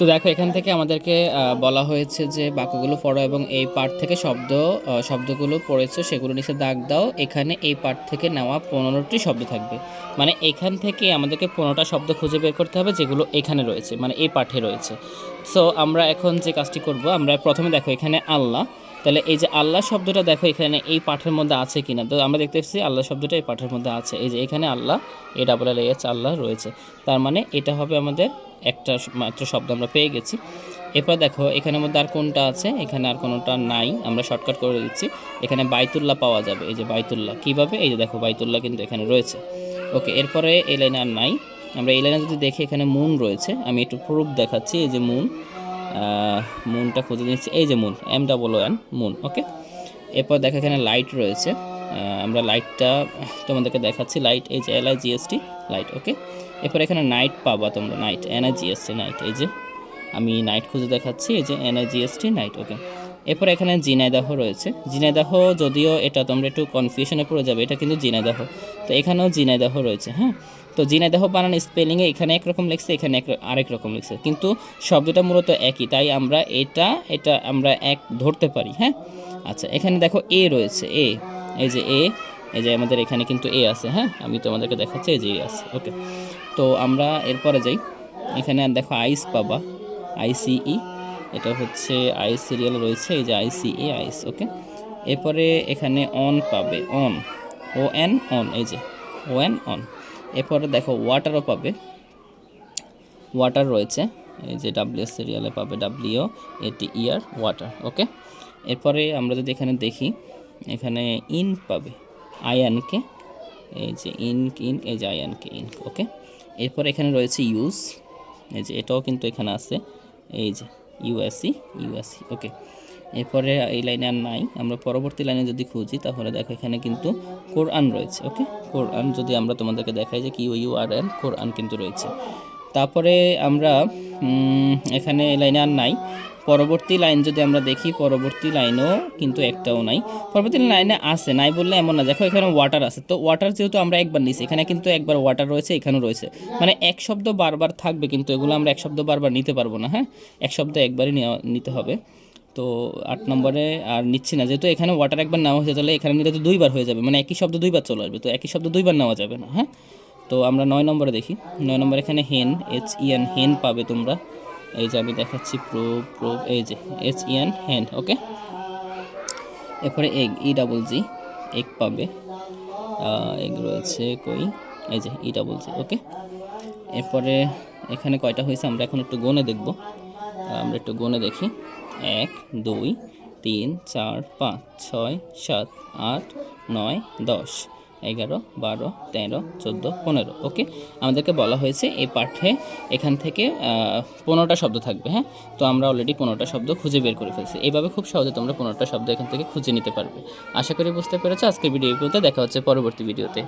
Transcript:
তো দেখো, এখান থেকে আমাদেরকে বলা হয়েছে যে বাক্যগুলো পড়ো এবং এই পার্ট থেকে শব্দ শব্দগুলো পড়েছো, সেগুলো নিচে দাগ দাও। এখানে এই পার্ট থেকে নেওয়া পনেরোটি শব্দ থাকবে। মানে এখান থেকে আমাদেরকে পনেরোটা শব্দ খুঁজে বের করতে হবে যেগুলো এখানে রয়েছে মানে এই পাঠে রয়েছে। সো আমরা এখন যে কাজটি করব, আমরা প্রথমে দেখো এখানে আল্লাহ। তাহলে এই যে আল্লাহ শব্দটা দেখো এখানে এই পাঠের মধ্যে আছে কিনা? তো আমরা দেখতে পাচ্ছি আল্লাহ শব্দটা এই পাঠের মধ্যে আছে। এই যে এখানে আল্লাহ এ ডাবল এল এইচ আল্লাহ রয়েছে। তার মানে এটা হবে আমাদের একটা মাত্র শব্দ আমরা পেয়ে গেছি। এরপর দেখো এখানের মধ্যে আর কোনটা আছে? এখানে আর কোনোটা নাই। আমরা শর্টকাট করে দিচ্ছি। এখানে বাইতুল্লাহ পাওয়া যাবে। এই যে বাইতুল্লাহ। কীভাবে? এই যে দেখো বাইতুল্লাহ কিন্তু এখানে রয়েছে। ওকে এরপরে এই লাইনে আর নাই। আমরা এই লাইনে যদি দেখি এখানে মুন রয়েছে। আমি একটু প্রুফ দেখাচ্ছি, এই যে মুন মুনটা খুঁজে নিচ্ছি। এই যে moon M double N moon okay এরপর দেখো এখানে লাইট রয়েছে। আমরা লাইটটা তোমাদেরকে দেখাচ্ছি। লাইট এই যে L I GST light okay এরপর এখানে নাইট পাবা তোমরা night N I GST night এই যে আমি নাইট খুঁজে দেখাচ্ছি, এই যে N I GST night okay এরপর এখানে জিনাইদাহ রয়েছে। জিনাইদাহ যদিও এটা তোমরা একটু কনফিউশনে পড়ে যাবে, এটা কিন্তু জিনাইদাহ। তো এখানেও জিনাইদাহ রয়েছে হ্যাঁ? তো জিনাইদাহ বানান স্পেলিংয়ে এখানে একরকম লিখছে, এখানে এক আরেক রকম লিখছে। কিন্তু শব্দটা মূলত একই, তাই আমরা এটা এটা আমরা এক ধরতে পারি হ্যাঁ? আচ্ছা এখানে দেখো এ রয়েছে, এ। এই যে এ, এই যে আমাদের এখানে কিন্তু এ আছে হ্যাঁ? আমি তোমাদেরকে দেখাচ্ছি, এই যে এ আছে, ওকে। তো আমরা এরপরে যাই। এখানে দেখো আইস পাবা আইসিই। এটা হচ্ছে আই সিরিয়াল রয়েছে, এই যে আইসিই আইস ওকে এরপরে এখানে অন পাবে অন ও এন অন এই যে ও এন অন এরপরে দেখো ওয়াটারও পাবে ওয়াটার রয়েছে, এই যে ডাব্লিউ সিরিয়ালে পাবে ডাব্লিউ এটি ইয়ার ওয়াটার ওকে এরপরে আমরা যদি এখানে দেখি, এখানে ইন পাবে আয়ানকে এই যে ইনক ইনক এই যে আয়ানকে ইনক ওকে এরপর এখানে রয়েছে ইউজ এই যে এটাও কিন্তু এখানে আছে, এই যে ইউএসসি ইউএসসি ওকে এরপরে এই লাইনে আর নাই। আমরা পরবর্তী লাইনে যদি খুঁজি, তাহলে দেখো এখানে কিন্তু কোরআন রয়েছে ওকে কোরআন যদি আমরা তোমাদেরকে দেখাই যে কিউ ইউ আর এন কোরআন কিন্তু রয়েছে। তারপরে আমরা এখানে লাইনে আর নাই। পরবর্তী লাইন যদি আমরা দেখি, পরবর্তী লাইনও কিন্তু একটাও নাই। পরবর্তী লাইনে আছে, নাই বললে এমন না। দেখো এখানে ওয়াটার আছে। তো ওয়াটার যেহেতু আমরা একবার নিছি, এখানে কিন্তু একবার ওয়াটার রয়েছে, এখানেও রয়েছে। মানে এক শব্দ বারবার থাকবে কিন্তু এগুলো আমরা এক শব্দ বারবার নিতে পারব না হ্যাঁ? এক শব্দ একবারই নিতে হবে। তো আট নম্বরে আর নিচ্ছি না। যেহেতু এখানে ওয়াটার একবার নেওয়া হয়েছে, তাহলে এখানে নিলে তো দুইবার হয়ে যাবে। মানে একই শব্দ দুইবার চলে আসবে। তো একই শব্দ দুইবার নেওয়া যাবে না হ্যাঁ? তো আমরা নয় নম্বরে দেখি। নয় নম্বর এখানে হেন এইচ ইএন হেন পাবে তোমরা। এই যে আমি দেখাচ্ছি প্রো প্রো, এই যে এইচ ইএন হ্যান্ড ওকে এরপরে egg E double G egg পাবে। এগ রয়েছে কই? এই যে ই ডাবল জি ওকে এরপরে এখানে কয়টা হয়েছে আমরা এখন একটু গনে দেখব। আমরা একটু গনে দেখি। এক, দুই, তিন, চার, পাঁচ, ছয়, সাত, আট, নয়, দশ। এগারো, বারো, তেরো, চোদ্দ, পনেরো, ওকে? আমাদেরকে বলা হয়েছে এই পাঠে এখান থেকে পনেরোটা শব্দ থাকবে হ্যাঁ? তো আমরা অলরেডি পনেরোটা শব্দ খুঁজে বের করে ফেলছি। এইভাবে খুব সহজে তোমরা পনেরোটা শব্দ এখান থেকে খুঁজে নিতে পারবে। আশা করি বুঝতে পেরেছ। আজকের ভিডিও দেখা হচ্ছে পরবর্তী ভিডিওতে